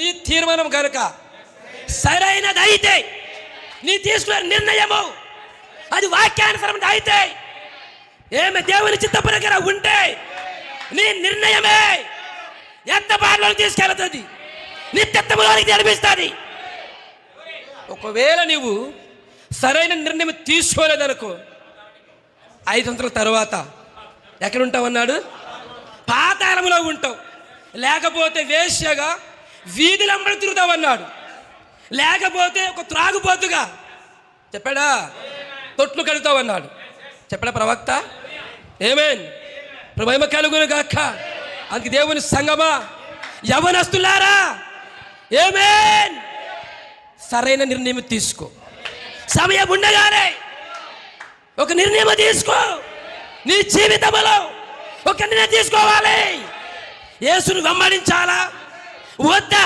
నీ తీర్మానం కనుక సరైనది అయితే నీ తీసుకునే నిర్ణయము అది వాక్యానుసరం అయితే ఏమి దేవుని చిత్త ప్రకారం ఉంటే నీ నిర్ణయమే ఎంత బాటలో తీసుకెళ్తుంది నిత్యత్వంలోనికి నడిపిస్తుంది. ఒకవేళ నీవు సరైన నిర్ణయం తీసుకోలేదనుకో ఐదు సంవత్సరాల తర్వాత ఎక్కడ ఉంటావన్నాడు పాతాళంలో ఉంటావు. లేకపోతే వేశ్యగా వీధులంబడి తిరుగుతావన్నాడు. లేకపోతే ఒక త్రాగుబోతుగా చెప్పాడా? తొట్లు కడుతావన్నాడు చెప్పాడా ప్రవక్త? ఏమేన్ ప్రభైమ కలుగును గాక. అందుకు దేవుని సంగమా? యవనస్తులారా? ఏమేన్ సరైన నిర్ణయం తీసుకో. సమయం ఉండగానే ఒక నిర్ణయం తీసుకో. నీ జీవితంలో ఒక నిర్ణయం తీసుకోవాలి. యేసును వెంబడించాలా? వద్దా